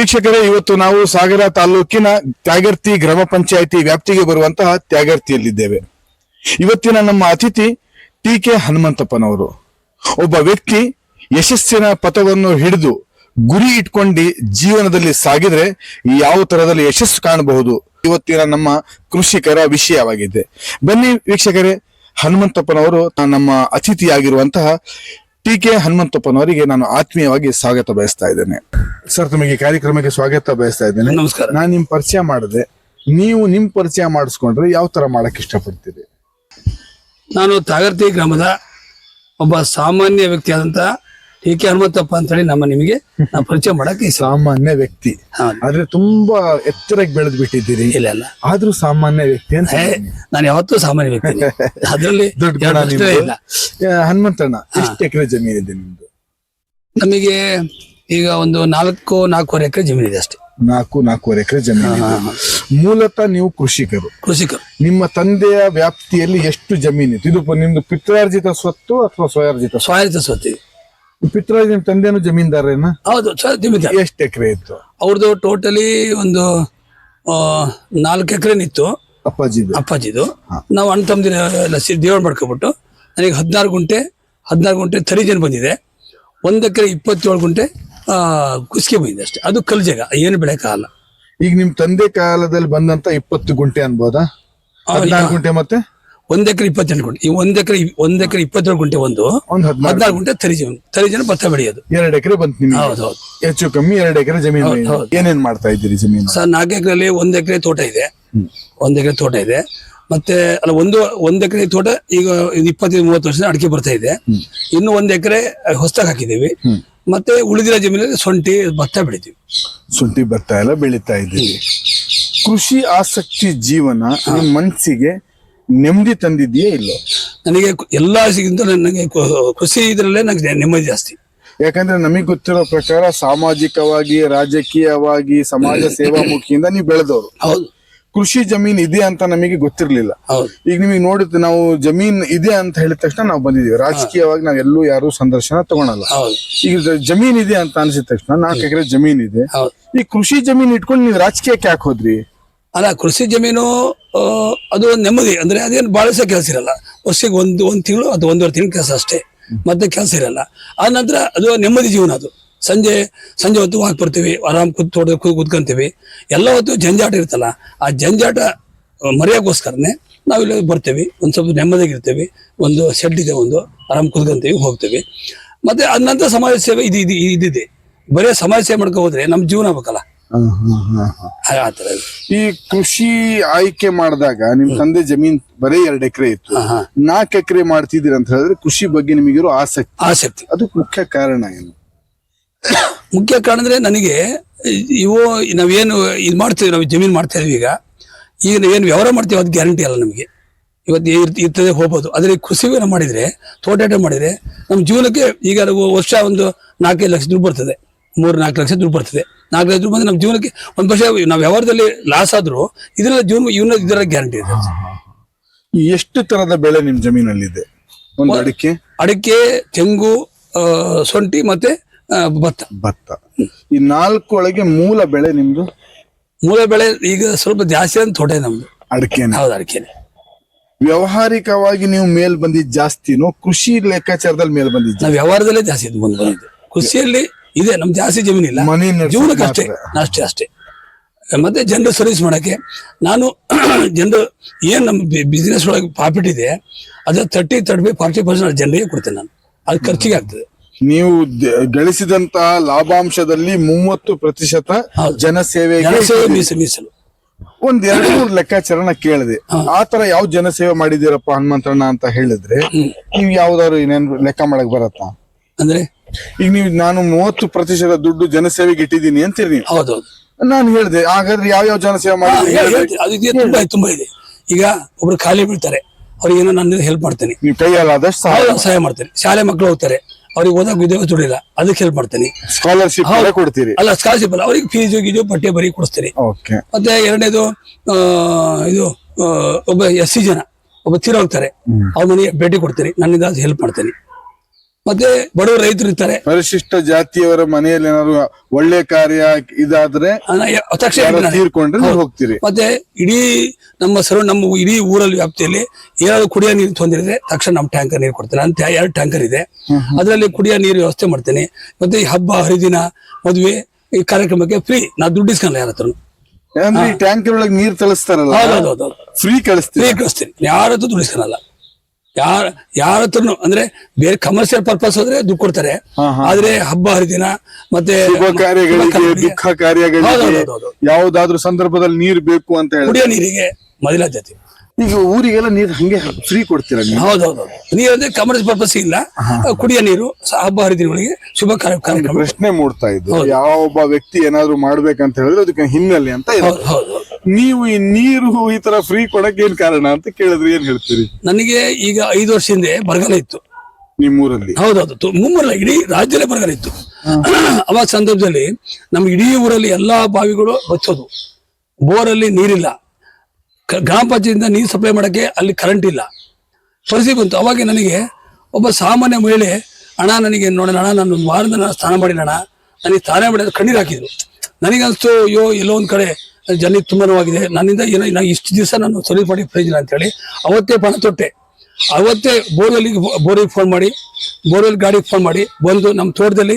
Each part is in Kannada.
ವೀಕ್ಷಕರೇ, ಇವತ್ತು ನಾವು ಸಾಗರ ತಾಲೂಕಿನ ತ್ಯಾಗರ್ತಿ ಗ್ರಾಮ ಪಂಚಾಯಿತಿ ವ್ಯಾಪ್ತಿಗೆ ಬರುವಂತಹ ತ್ಯಾಗರ್ತಿಯಲ್ಲಿದ್ದೇವೆ. ಇವತ್ತಿನ ನಮ್ಮ ಅತಿಥಿ ಟಿ ಕೆ ಹನುಮಂತಪ್ಪನವರು. ಒಬ್ಬ ವ್ಯಕ್ತಿ ಯಶಸ್ಸಿನ ಪಥವನ್ನು ಹಿಡಿದು ಗುರಿ ಇಟ್ಕೊಂಡು ಜೀವನದಲ್ಲಿ ಸಾಗಿದ್ರೆ ಯಾವ ತರದಲ್ಲಿ ಯಶಸ್ಸು ಕಾಣಬಹುದು? ಇವತ್ತಿನ ನಮ್ಮ ಕೃಷಿಕರ ವಿಷಯವಾಗಿದೆ. ಬನ್ನಿ ವೀಕ್ಷಕರೇ, ಹನುಮಂತಪ್ಪನವರು ನಮ್ಮ ಅತಿಥಿಯಾಗಿರುವಂತಹ ಟಿ ಕೆ ಹನುಮಂತಪ್ಪನವರಿಗೆ ನಾನು ಆತ್ಮೀಯವಾಗಿ ಸ್ವಾಗತ ಬಯಸ್ತಾ ಇದ್ದೇನೆ. ಸರ್ ತಮಗೆ ಕಾರ್ಯಕ್ರಮಕ್ಕೆ ಸ್ವಾಗತ ಬಯಸ್ತಾ ಇದ್ದೇನೆ. ನಮಸ್ಕಾರ. ನಾನು ನಿಮ್ ಪರಿಚಯ ಮಾಡಿದೆ. ನೀವು ನಿಮ್ ಪರಿಚಯ ಮಾಡಿಸ್ಕೊಂಡ್ರೆ ಯಾವ ತರ ಮಾಡಕ್ ಇಷ್ಟಪಡ್ತೀರಿ? ನಾನು ತಾಗರ್ತಿ ಗ್ರಾಮದ ಒಬ್ಬ ಸಾಮಾನ್ಯ ವ್ಯಕ್ತಿ ಟಿ ಕೆ ಹನುಮಂತಪ್ಪ ಅಂತೇಳಿ ನಮ್ಮ ನಿಮಗೆ ನಾವು ಪರಿಚಯ ಮಾಡಕ್ಕೆ ಇಷ್ಟ. ಸಾಮಾನ್ಯ ವ್ಯಕ್ತಿ. ಆದ್ರೆ ತುಂಬಾ ಎತ್ತರಕ್ಕೆ ಬೆಳೆದ್ ಬಿಟ್ಟಿದ್ದೀರಿ. ಇಲ್ಲ ಇಲ್ಲ. ಆದ್ರೂ ಸಾಮಾನ್ಯ ವ್ಯಕ್ತಿ ಅಂತ ನಾನು ಯಾವತ್ತೂ ಸಾಮಾನ್ಯ ವ್ಯಕ್ತಿ ಅದರಲ್ಲಿ. ಇಲ್ಲ. ಹನುಮಂತಣ್ಣ ಎಷ್ಟು ಎಕರೆ ಜಮೀನಿದೆ ನಿಮ್ದು? ನಮಗೆ ಈಗ ಒಂದು ನಾಲ್ಕು ನಾಲ್ಕೂವರೆ ಎಕರೆ ಜಮೀನಿದೆ ಅಷ್ಟೇ. ನಾಲ್ಕು ನಾಲ್ಕೂವರೆ ಎಕರೆ ಜಮೀನು ಮೂಲತಃ ನೀವು ಕೃಷಿಕರು. ಕೃಷಿಕರು. ನಿಮ್ಮ ತಂದೆಯ ವ್ಯಾಪ್ತಿಯಲ್ಲಿ ಎಷ್ಟು ಜಮೀನಿತ್ತು ಇದು ಪ- ನಿಮ್ದು ಪಿತ್ರಾರ್ಜಿತ ಸ್ವತ್ತು ಅಥವಾ ಸ್ವಯಾರ್ಜಿತ? ಸ್ವಾಯತ್ತ ಸ್ವತ್ತಿ ಪಿತ್ರಾರ್ಜಿತ ನಿಮ್ ತಂದೆನು ಜಮೀನ್ದಾರೇನ? ಹೌದು ಸರ್ ಜಮೀನ್ದಾರ. ಎಷ್ಟು ಎಕರೆ ಇತ್ತು? ಅವ್ರದ್ದು ಟೋಟಲಿ ಒಂದು ಆ, ನಾಲ್ಕು ಎಕರೆ ನಿತ್ತು ಅಪ್ಪಾಜಿ ಅಪ್ಪಾಜಿದು ನಾವು ಅಣ್ಣ ತಮ್ಮದಿನ ಲಸಿ ಸೇರಿ ದೇವ್ರ ಮಾಡ್ಕೊಬಿಟ್ಟು ನನಗೆ ಹದಿನಾರು ಗುಂಟೆ ಹದಿನಾರು ಗುಂಟೆ ತರಿಜನ್ ಬಂದಿದೆ. ಒಂದು ಎಕರೆ ಇಪ್ಪತ್ತೇಳು ಗುಂಟೆ ಆ, ಕುಸ್ಕೆ ಬಂದಿದೆ ಅಷ್ಟೇ. ಅದು ಕಲ್ ಜಾಗ ಏನು ಬೆಳೆಯಕ್ಕಾಗಲ್ಲ ಈಗ ನಿಮ್ ತಂದೆ ಕಾಲದಲ್ಲಿ ಬಂದಂತ ಇಪ್ಪತ್ತು ಗುಂಟೆ ಅನ್ಬೋದಾ? ಹದಿನಾರು ಗುಂಟೆ ಮತ್ತೆ? ಒಂದ್ ಎಕರೆ ಇಪ್ಪತ್ತೆಂಟು ಗುಂಟೆ ಈ ಒಂದ್ ಎಕರೆ ಒಂದ್ ಎಕರೆ ಇಪ್ಪತ್ತೇಳು ಗುಂಟೆ ಒಂದು ಒಂದ್ ಹದಿನಾರು ಹದಿನಾರು ಗುಂಟೆ. ತರಿಜನ್ ತರಿಜನ್ ಭತ್ತ ಬೆಳೆಯೋದು. ಎರಡು ಎಕರೆ ಬಂತು ನಿಮ್ಗೆ. ಹೌದು ಹೌದು. ಹೆಚ್ಚು ಕಮ್ಮಿ ಎರಡು ಎಕರೆ ಜಮೀನು ಹೌದು. ಏನೇನ್ ಮಾಡ್ತಾ ಇದ್ದೀರಿ ಜಮೀನು? ಸರ್ ನಾಲ್ಕು ಎಕರೆಯಲ್ಲಿ ಒಂದ್ ಎಕರೆ ತೋಟ ಇದೆ. ಒಂದ್ ಎಕರೆ ತೋಟ ಇದೆ. ಮತ್ತೆ ಅಲ್ಲ ಒಂದು ಒಂದ್ ಎಕರೆ ತೋಟ ಈಗ ಇಪ್ಪತ್ತೈದು ಮೂವತ್ತು ವರ್ಷದ ಅಡಿಕೆ ಬರ್ತಾ ಇದೆ. ಇನ್ನು ಒಂದ್ ಎಕರೆ ಹೊಸದಾಗಿ ಹಾಕಿದ್ದೀವಿ. ಮತ್ತೆ ಉಳಿದಿರೋ ಜಮೀನಲ್ಲಿ ಸೊಂಟಿ ಭತ್ತ ಬೆಳಿತೀವಿ. ಶುಂಠಿ ಭತ್ತ ಎಲ್ಲ ಬೆಳೀತಾ ಇದ್ದೀವಿ ಕೃಷಿ ಆಸಕ್ತಿ ಜೀವನ ಮನಸ್ಸಿಗೆ ಮನ್ಸಿಗೆ ನೆಮ್ಮದಿ ತಂದಿದ್ಯೇ ಇಲ್ಲ? ನನಗೆ ಎಲ್ಲ ಎಲ್ಲಾ ಸಿಗಿಂತ ನನಗೆ ಖುಷಿ ಇದ್ರಲ್ಲೇ ನನಗೆ ನೆಮ್ಮದಿ ಜಾಸ್ತಿ. ಯಾಕಂದ್ರೆ ನಮಗೆ ಗೊತ್ತಿರೋ ಪ್ರಕಾರ ಸಾಮಾಜಿಕವಾಗಿ ರಾಜಕೀಯವಾಗಿ ಸಮಾಜ ಸೇವಾಮುಖಿಯಿಂದ ನೀವು ಬೆಳೆದವರು. ಹೌದು. ಕೃಷಿ ಜಮೀನ್ ಇದೆ ಅಂತ ನಮಗೆ ಗೊತ್ತಿರ್ಲಿಲ್ಲ. ಈಗ ನಿಮಗೆ ನೋಡಿದ್ ನಾವು ಜಮೀನ್ ಇದೆ ಅಂತ ಹೇಳಿದ ತಕ್ಷಣ ನಾವು ಬಂದಿದೀವಿ. ರಾಜಕೀಯವಾಗಿ ನಾವ್ ಎಲ್ಲೂ ಯಾರು ಸಂದರ್ಶನ ತಗೊಳಲ್ಲ. ಈಗ ಜಮೀನ್ ಇದೆ ಅಂತ ಅನ್ಸಿದ ತಕ್ಷಣ ನಾಲ್ಕು ಎಕರೆ ಜಮೀನ್ ಇದೆ. ಈ ಕೃಷಿ ಜಮೀನ್ ಇಟ್ಕೊಂಡು ನೀವು ರಾಜಕೀಯಕ್ಕೆ ಯಾಕೆ ಹೋದ್ರಿ? ಅಲ್ಲ, ಕೃಷಿ ಜಮೀನು ಅದು ನೆಮ್ಮದಿ. ಅಂದ್ರೆ ಅದೇನು ಭಾಳ ಕೆಲಸ ಇರಲ್ಲ. ವರ್ಷಕ್ಕೆ ಒಂದು ಒಂದು ತಿಂಗಳು ಅದು ಒಂದೂವರೆ ತಿಂಗಳು ಕೆಲಸ ಅಷ್ಟೇ. ಮತ್ತೆ ಕೆಲಸ ಇರಲ್ಲ. ಆ ನಂತರ ಅದು ನೆಮ್ಮದಿ ಜೀವನ ಅದು. ಸಂಜೆ ಸಂಜೆ ಹೊತ್ತು ವಾಕ್ ಬರ್ತೀವಿ, ಆರಾಮ್ ಕೂತ್ ತೋಟ ಕೂತ್ ಕೂತ್ಕೊಂತೀವಿ. ಎಲ್ಲ ಹೊತ್ತು ಜಂಜಾಟ ಇರ್ತಲ್ಲ ಆ ಜಂಜಾಟ ಮರೆಯೋಕೋಸ್ಕರನೇ ನಾವು ಇಲ್ಲಿ ಬರ್ತೀವಿ. ಒಂದು ಸ್ವಲ್ಪ ನೆಮ್ಮದಿಯಾಗಿರ್ತೀವಿ ಒಂದು ಶೆಡ್ ಇದೆ ಒಂದು, ಆರಾಮ್ ಕುತ್ಕೊಂತೀವಿ, ಹೋಗ್ತೀವಿ. ಮತ್ತೆ ಅದ ನಂತರ ಸಮಾಜ ಸೇವೆ ಇದು ಇದು ಇದಿದೆ ಬರೀ ಸಮಾಜ ಸೇವೆ ಮಾಡ್ಕೊ ಹೋದ್ರೆ ನಮ್ಮ ಜೀವನ ಆಗ್ಬೇಕಲ್ಲ. ಆ ಥರ ಈ ಕೃಷಿ ಆಯ್ಕೆ ಮಾಡಿದಾಗ ನಿಮ್ ತಂದೆ ಜಮೀನ್ ಬರೀ ಎರಡು ಎಕರೆ ಇತ್ತು. ನಾಲ್ಕು ಎಕರೆ ಮಾಡ್ತಿದ್ದೀರ ಅಂತ ಹೇಳಿದ್ರೆ ಕೃಷಿ ಬಗ್ಗೆ ನಿಮಗಿರೋ ಆಸಕ್ತಿ. ಆಸಕ್ತಿ. ಅದು ಮುಖ್ಯ ಕಾರಣ ಏನು? ಮುಖ್ಯ ಕಾರಣ ಅಂದ್ರೆ ನನಗೆ ಇವು ನಾವೇನು ಇದು ಮಾಡ್ತೀವಿ ನಾವು ಜಮೀನು ಮಾಡ್ತಾ ಇದೀವಿ ಈಗ. ಈಗ ನಾವೇನು ವ್ಯವಹಾರ ಮಾಡ್ತೀವಿ ಅದು ಗ್ಯಾರಂಟಿ ಅಲ್ಲ ನಮಗೆ. ಇವತ್ತು ಇರ್- ಇರ್ತದೆ ಹೋಗ್ಬೋದು. ಆದರೆ ಕೃಷಿ ಮಾಡಿದರೆ ಮಾಡಿದ್ರೆ ತೋಟಾಟ ಮಾಡಿದ್ರೆ ನಮ್ಮ ಜೀವನಕ್ಕೆ ಈಗ ವರ್ಷ ಒಂದು ನಾಲ್ಕೈದು ಲಕ್ಷ ದುಡ್ಡು ಬರ್ತದೆ. ಮೂರು ನಾಲ್ಕು ಲಕ್ಷ ದುಡ್ಡು ಬರ್ತದೆ. ನಾಲ್ಕು ಲಕ್ಷ ದುಡ್ಡು ಬಂದ್ರೆ ನಮ್ಮ ಜೀವನಕ್ಕೆ ಒಂದು ವರ್ಷ ನಾವು ವ್ಯವಹಾರದಲ್ಲಿ ಲಾಸ್ ಆದ್ರೂ ಇದರಲ್ಲಿ ಜೀವನ ಇವನ ಇದರ ಗ್ಯಾರಂಟಿ ಇದೆ ಎಷ್ಟು ತರದ ಬೆಳೆ ನಿಮ್ ಜಮೀನಲ್ಲಿದೆ? ಇದೆ ಅಡಿಕೆ? ಅಡಿಕೆ ತೆಂಗು ಸೊಂಟಿ ಮತ್ತೆ ಭತ್ತ. ಭತ್ತ. ಈ ನಾಲ್ಕು ಒಳಗೆ ಮೂಲ ಬೆಳೆ ನಿಮ್ದು? ಮೂಲ ಬೆಳೆ ಈಗ ಸ್ವಲ್ಪ ಜಾಸ್ತಿ ಅಂತ ತೋಟ ಇದೆ ನಮ್ದು. ಅಡಿಕೆ ಹೌದು ಅಡಿಕೆನೆ. ವ್ಯವಹಾರಿಕವಾಗಿ ನೀವು ಮೇಲ್ ಬಂದಿದ್ ಜಾಸ್ತಿನೋ ಕೃಷಿ ಲೆಕ್ಕಾಚಾರದಲ್ಲಿ ಮೇಲ್ ಬಂದಿದ್ದು ನಾವು ವ್ಯವಹಾರದಲ್ಲೇ ಜಾಸ್ತಿ ಇದು ಬಂದು ಬಂದಿದ್ದು. ಕೃಷಿಯಲ್ಲಿ ಇದೆ ನಮ್ ಜಾಸ್ತಿ ಜಮೀನಿಲ್ಲ. ಇಲ್ಲ ಜೀವನಕ್ಕೆ ಅಷ್ಟೇ ಮಾತ್ರ. ಅಷ್ಟೇ ಅಷ್ಟೇ. ಮತ್ತೆ ಜನರು ಸರ್ವಿಸ್ ಮಾಡಕ್ಕೆ ನಾನು ಜನರು ಏನ್ ನಮ್ಮ ಬಿಸ್ನೆಸ್ ಒಳಗೆ ಪ್ರಾಫಿಟ್ ಇದೆ ಅದ್ರ ತರ್ಟಿ ತರ್ಟಿ ಫಾರ್ಟಿ ಪರ್ಸೆಂಟ್ ಜನರಿಗೆ ಕೊಡ್ತೇನೆ ನಾನು. ಅದು ಖರ್ಚಿಗೆ ಆಗ್ತದೆ. ನೀವು ದ- ಗಳಿಸಿದಂತಹ ಲಾಭಾಂಶದಲ್ಲಿ ಮೂವತ್ತು ಪ್ರತಿಶತ ಹೌದು. ಜನಸೇವೆಗೆ ಜನಸೇವೆ ಮೀಸಲು ಮೀಸಲು. ಒಂದ್ ಎರಡು ಮೂರು ಲೆಕ್ಕಾಚಾರನ ಕೇಳಿದೆ. ಆತರ ಯಾವ ಜನಸೇವೆ ಮಾಡಿದಿರಪ್ಪ ಹನುಮಂತಣ್ಣ ಅಂತ ಹೇಳಿದ್ರೆ ನೀವು ಯಾವ್ದಾದ್ರು ಏನೇನ್ ಲೆಕ್ಕ ಮಾಡಕ್ ಬರತ್ತಾ? ಅಂದ್ರೆ? ಈಗ ನೀವು ನಾನು ಮೂವತ್ತು ಪ್ರತಿಶತ ದುಡ್ಡು ಜನಸೇವೆಗೆ ಇಟ್ಟಿದ್ದೀನಿ ಅಂತೀರಿ ನೀವು. ಹೌದೌದು ನಾನು ಹೇಳಿದೆ ಹಾಗಾದ್ರೆ ಯಾವ ಯಾವ ಜನಸೇವೆ ಮಾಡಿ ಮಾಡಿದ್ರಿ. ಅದು ಇದೆ, ತುಂಬಾ ತುಂಬಾ ಇದೆ. ಈಗ ಒಬ್ರು ಖಾಲಿ ಬೀಳ್ತಾರೆ ಅವ್ರಿಗೆ ಏನೋ ನಾನು ಹೆಲ್ಪ್ ಮಾಡ್ತೇನೆ. ನೀವು ಕೈಯಲ್ಲಾದಷ್ಟು ಸಹಾಯ ಸಹಾಯ ಮಾಡ್ತೇನೆ. ಶಾಲೆ ಮಕ್ಕಳು ಹೋಗ್ತಾರೆ ಅವ್ರಿಗೆ ಓದಕ್ ಉದ್ಯೋಗ ದುಡಿಲ್ಲ ಅದಕ್ಕೆ ಹೆಲ್ಪ್ ಮಾಡ್ತೇನೆ. ಸ್ಕಾಲರ್ಶಿಪ್ ಕೊಡ್ತೀರಿ. ಅಲ್ಲ ಸ್ಕಾಲರ್ಶಿಪ್ ಅಲ್ಲ ಅವ್ರಿಗೆ ಫೀಸ್ ಗೀಜು ಬಟ್ಟೆ ಬರೀ ಕೊಡಿಸ್ತೀನಿ ಓಕೆ ಮತ್ತೆ ಎರಡನೇದು ಆ, ಇದು ಆ, ಒಬ್ಬ ಎಸ್ ಸಿ ಜನ ಒಬ್ಬ ತೀರ ಹೋಗ್ತಾರೆ ಅವ್ರ ಮನೆಗೆ ಭೇಟಿ ಕೊಡ್ತೀನಿ ನನ್ನಿಂದ ಹೆಲ್ಪ್ ಮಾಡ್ತೇನೆ. ಮತ್ತೆ ಬಡವ ರೈತರು ಇರ್ತಾರೆ. ಪರಿಶಿಷ್ಟ ಜಾತಿಯವರ ಮನೆಯಲ್ಲಿ ಏನಾದ್ರು ಒಳ್ಳೆ ಕಾರ್ಯ ಇದಾದ್ರೆ ತಕ್ಷಣ ತೀರ್ಕೊಂಡ್ರೆ ನೀವು ಹೋಗ್ತೀರಿ. ಮತ್ತೆ ಇಡೀ ನಮ್ಮ ಸರ್ ನಮ್ಮ ಇಡೀ ಊರಲ್ಲಿ ವ್ಯಾಪ್ತಿಯಲ್ಲಿ ಏನಾದ್ರು ಕುಡಿಯೋ ನೀರು ತೊಂದರೆ ಇದೆ ತಕ್ಷಣ ನಮ್ಮ ಟ್ಯಾಂಕರ್ ನೀರು ಕೊಡ್ತೇನೆ ಅಂತ ಎರಡು ಟ್ಯಾಂಕರ್ ಇದೆ. ಅದರಲ್ಲಿ ಕುಡಿಯೋ ನೀರು ವ್ಯವಸ್ಥೆ ಮಾಡ್ತೇನೆ. ಮತ್ತೆ ಈ ಹಬ್ಬ ಹರಿದಿನ ಮದುವೆ ಈ ಕಾರ್ಯಕ್ರಮಕ್ಕೆ ಫ್ರೀ ನಾ ದುಡ್ಡು ಇಸ್ಕೊಂಡ್ ಯಾರ ಹತ್ರ ಅಂದ್ರೆ ಈ ಟ್ಯಾಂಕರ್ ಒಳಗೆ ನೀರು ತಳಿಸ್ತಾರಲ್ಲ ಹೌದೌದು ಫ್ರೀ ಕಳಿಸ್ತೀನಿ. ಫ್ರೀ ಕಳಿಸ್ತೀನಿ ಯಾರತ್ರ ಇಸ್ಕೊಳಲ್ಲ ಯಾರ ಯಾರ ಹತ್ರನು ಅಂದ್ರೆ ಬೇರೆ ಕಮರ್ಷಿಯಲ್ ಪರ್ಪಸ್ ಹೋದ್ರೆ ದುಡ್ಡು ಕೊಡ್ತಾರೆ. ಆದ್ರೆ ಹಬ್ಬ ಹರಿದಿನ ಮತ್ತೆ ಕಾರ್ಯಗಳಿಗೆ ದುಃಖ ಕಾರ್ಯಗಳಿಗೆ ಯಾವ್ದಾದ್ರು ಸಂದರ್ಭದಲ್ಲಿ ನೀರ್ ಬೇಕು ಅಂತ ಹೇಳಿ ಕುಡಿಯೋ ನೀರಿಗೆ ಮೊದಲ ಜಾತಿ. ಈಗ ಊರಿಗೆಲ್ಲ ನೀರು ಹಂಗೆ ಫ್ರೀ ಕೊಡ್ತೀರಾ ಹೌದೌದು ನೀರು ಅಂದ್ರೆ ಕಮರ್ಷಿಯಲ್ ಪರ್ಪಸ್ ಇಲ್ಲ. ಕುಡಿಯೋ ನೀರು ಹಬ್ಬ ಹರಿದಿನಗಳಿಗೆ ಶುಭ ಕಾರ್ಯ- ಕಾರ್ಯಕ್ರಮ. ಪ್ರಶ್ನೆ ಮೂಡ್ತಾ ಇದ್ದು. ಯಾವ ಒಬ್ಬ ವ್ಯಕ್ತಿ ಏನಾದ್ರು ಮಾಡ್ಬೇಕಂತ ಹೇಳಿದ್ರೆ ಅದಕ್ಕೆ ಹಿನ್ನೆಲೆ ಅಂತ ಹೌದು ಹೌದು. ನೀವು ಈ ನೀರು ಈ ತರ ಫ್ರೀ ಕೊಡಕ್ಕೆ ಏನ್ ಕಾರಣ ಅಂತ ಕೇಳಿದ್ರೆ ಏನ್ ಹೇಳ್ತೀರಿ? ನನಗೆ ಈಗ ಐದು ವರ್ಷ ಹಿಂದೆ ಬರಗಾಲ ಇತ್ತು. ನಿಮ್ಮೂರಲ್ಲಿ? ಹೌದೌದು ಮುಮ್ಮೂರಲ್ಲ ಇಡೀ ರಾಜ್ಯದಲ್ಲೇ ಬರಗಾಲ ಇತ್ತು. ಅವಾಗ ಸಂದರ್ಭದಲ್ಲಿ ನಮ್ಮ ಇಡೀ ಊರಲ್ಲಿ ಎಲ್ಲಾ ಬಾವಿಗಳು ಬಚ್ಚೋದು ಬೋರಲ್ಲಿ ನೀರಿಲ್ಲ. ಗ್ರಾಮ ಪಂಚಾಯತಿಂದ ನೀರು ಸಪ್ಲೈ ಮಾಡಕ್ಕೆ ಅಲ್ಲಿ ಕರೆಂಟ್ ಇಲ್ಲ. ಪರಿಸ್ಥಿತಿ ಬಂತು. ಅವಾಗ ನನಗೆ ಒಬ್ಬ ಸಾಮಾನ್ಯ ಮಹಿಳೆ ಅಣ್ಣ ನನಗೆ ನೋಡೋಣ ನಾನು ಒಂದು ವಾರದ ನಾನು ಸ್ನಾನ ಮಾಡಿನ ಅಣ್ಣ. ನನಗೆ ಸ್ನಾನ ಮಾಡಿದ ಕಣ್ಣೀರು ಹಾಕಿದ್ರು. ನನಗನ್ಸ್ತು ಅಯ್ಯೋ ಎಲ್ಲೋ ಒಂದ್ ಕಡೆ ಜನಕ್ಕೆ ತುಂಬಾ ನೋವಾಗಿದೆ. ನನ್ನಿಂದ ಏನೋ ನಾ ಇಷ್ಟು ದಿವಸ ನಾನು ಸರಿ ಮಾಡಿ ಪ್ರಯೋಜನ ಅಂತೇಳಿ ಅವತ್ತೇ ಪಣ ತೊಟ್ಟೆ. ಅವತ್ತೇ ಬೋರ್ವೆಲ್ಲಿಗೆ ಬೋರಿಗೆ ಫೋನ್ ಮಾಡಿ ಬೋರ್ವೆಲ್ ಗಾಡಿಗೆ ಫೋನ್ ಮಾಡಿ ಬಂದು ನಮ್ಮ ತೋಟದಲ್ಲಿ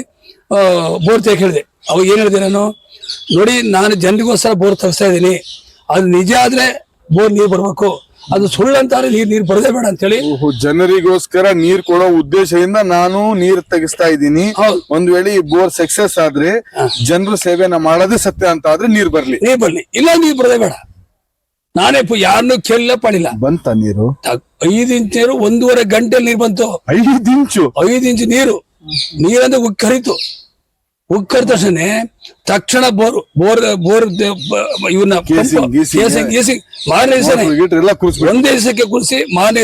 ಬೋರ್ ತೆಗೆ ಹೇಳಿದೆ. ಅವಾಗ ಏನು ಹೇಳಿದೆ ನಾನು? ನೋಡಿ, ನಾನು ಜನರಿಗೋಸ್ಕರ ಬೋರ್ ತರಿಸ್ತಾ ಇದ್ದೀನಿ. ಅದು ನಿಜ ಆದ್ರೆ ಬೋರ್ ನೀರು ಬರ್ಬೇಕು. ಅದು ಸುಳ್ಳು ಅಂತಾರೆ ನೀರ್ ನೀರು ಬರದೇ ಬೇಡ ಅಂತೇಳಿ. ಓಹೋ, ಜನರಿಗೋಸ್ಕರ ನೀರ್ ಕೊಡೋ ಉದ್ದೇಶದಿಂದ ನಾನು ನೀರ್ ತೆಗಿಸ್ತಾ ಇದ್ದೀನಿ. ಒಂದ್ ವೇಳೆ ಈ ಬೋರ್ ಸಕ್ಸಸ್ ಆದ್ರೆ ಜನರು ಸೇವೆನ ಮಾಡೋದೇ ಸತ್ಯ ಅಂತ ಆದ್ರೆ ನೀರ್ ಬರ್ಲಿ. ನೀರ್ ಬರ್ಲಿ. ಇಲ್ಲ ನೀರ್ ಬರದೇ ಬೇಡ. ನಾನೇ ಯಾರನ್ನು ಕೇಳಿಲ್ಲ ಪಡಿಲ್ಲ. ಬಂತ ನೀರು? ಐದ್ ಇಂಚ್ ನೀರು ಒಂದೂವರೆ ಗಂಟೆ ನೀರ್ ಬಂತು. ಐದ್ ಇಂಚು? ಐದ್ ಇಂಚು ನೀರು. ನೀರಂದ್ರೆ ಉಕ್ಕರಿತು. ಉಕ್ಕರಿದ ತಕ್ಷಣ ತಕ್ಷಣ ಬೋರ್ ಬೋರ್ ಬೋರ್ ಇವನ್ನ ಮಾರನೇ ಒಂದೇ ದಿವಸಕ್ಕೆ ಕುರಿಸಿ ಮಾರನೇ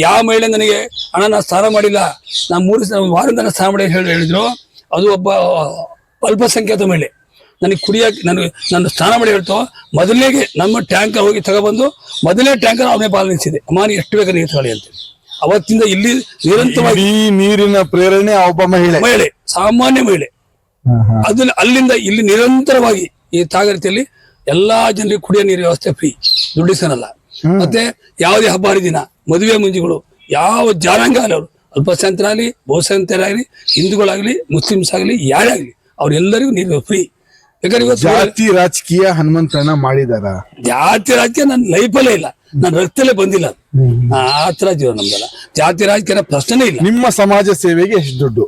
ಯಾವ ಮಹಿಳೆ ನನಗೆ ಹಣ ನಾ ಸ್ನಾನ ಮಾಡಿಲ್ಲ. ನಾ ಮೂರು ವಾರದಿಂದ ನಾನು ಸ್ನಾನ ಮಾಡಿ ಹೇಳಿ ಹೇಳಿದ್ರು. ಅದು ಒಬ್ಬ ಅಲ್ಪಸಂಖ್ಯಾತ ಮಹಿಳೆ. ನನಗೆ ಕುಡಿಯಕ್ಕೆ ನನಗೆ ನನ್ನ ಸ್ನಾನ ಮಾಡಿ ಹೇಳ್ತು ಮೊದಲನೇಗೆ ನಮ್ಮ ಟ್ಯಾಂಕರ್ ಹೋಗಿ ತಗೊಬಂದು ಮೊದಲನೇ ಟ್ಯಾಂಕರ್ ಅವನೇ ಬಾಲ ನಿಲ್ಸಿದೆ ಅಮ್ಮ ಎಷ್ಟು ಬೇಕಾದ್ರೆ ನೀರು ತಗೊಳ್ಳಿ ಅಂತ. ಅವತ್ತಿಂದ ಇಲ್ಲಿ ನಿರಂತರವಾಗಿ ನೀರಿನ ಪ್ರೇರಣೆ ಒಬ್ಬ ಮಹಿಳೆ. ಮಹಿಳೆ ಸಾಮಾನ್ಯ ಮಹಿಳೆ. ಅದನ್ನ ಅಲ್ಲಿಂದ ಇಲ್ಲಿ ನಿರಂತರವಾಗಿ ಈ ತಾಗರತಿಯಲ್ಲಿ ಎಲ್ಲಾ ಜನರಿಗೆ ಕುಡಿಯೋ ನೀರು ವ್ಯವಸ್ಥೆ ಫ್ರೀ ದುಡ್ಡಿಸನಲ್ಲ ಮತ್ತೆ ಯಾವುದೇ ಹಬ್ಬ ಹರಿದಿನ ಮದುವೆ ಮುಂಜಿಗಳು ಯಾವ ಜನಾಂಗ ಆಗಲಿ ಅವರು ಅಲ್ಪಸಂಖ್ಯಾತರಾಗಲಿ ಬಹುಸಂಖ್ಯಾತರಾಗಲಿ ಹಿಂದೂಗಳಾಗಲಿ ಮುಸ್ಲಿಮ್ಸ್ ಆಗಲಿ ಯಾರೇ ಆಗಲಿ ಅವ್ರೆಲ್ಲರಿಗೂ ನೀರು ಫ್ರೀ ಯಾಕಂದ್ರೆ ಜಾತಿ ರಾಜಕೀಯ ಹನುಮಂತಣ್ಣ ಮಾಡಿದಾರ? ಜಾತಿ ರಾಜಕೀಯ ನನ್ನ ಲೈಫಲ್ಲೇ ಇಲ್ಲ. ನನ್ನ ರಕ್ತಲ್ಲೇ ಬಂದಿಲ್ಲ ಆ ತರ ಜೀವನ ನಮ್ದಲ್ಲ. ಜಾತಿ ರಾಜಕೀಯ ಪ್ರಶ್ನೆ ಇಲ್ಲ. ನಿಮ್ಮ ಸಮಾಜ ಸೇವೆಗೆ ಎಷ್ಟು ದುಡ್ಡು?